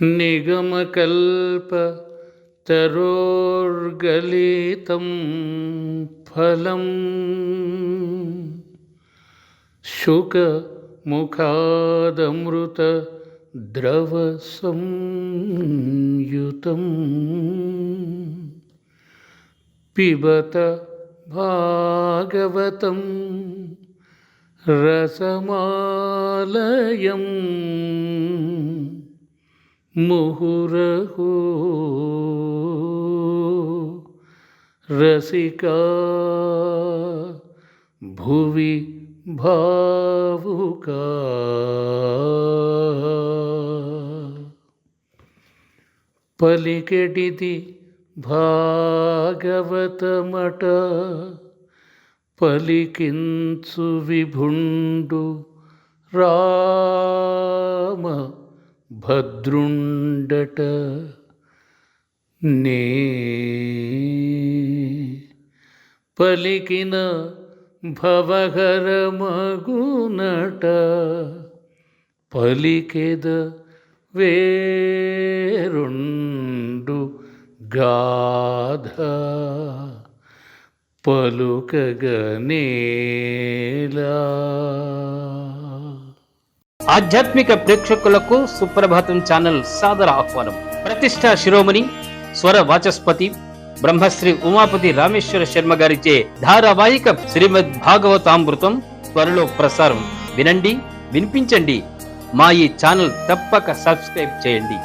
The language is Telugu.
निगमकल्पतरोर्गलितं फलं शुकमुखादमृतद्रवसंयुतं पिबत भागवतं रसमालयम् ముహురహు. రసికా భువి భావుక. పలికెడిది భాగవతమట. పలికించు విభుండు రామ భద్రుండట నే. పలికిన భవహరమగునట పలికెద వేరుండు గాధ పలుకగనేలా ఆధ్యాత్మిక ప్రేక్షకులకు సుప్రభాతం ఛానల్ సాదర ఆహ్వానం. ప్రతిష్ట శిరోమణి స్వర వాచస్పతి బ్రహ్మశ్రీ ఉమాపతి రామేశ్వర శర్మ గారిచే ధారావాహిక శ్రీమద్ భాగవతామృతం త్వరలో ప్రసారం. వినండి వినిపించండి. మా ఈ ఛానల్ తప్పక సబ్స్క్రైబ్ చేయండి.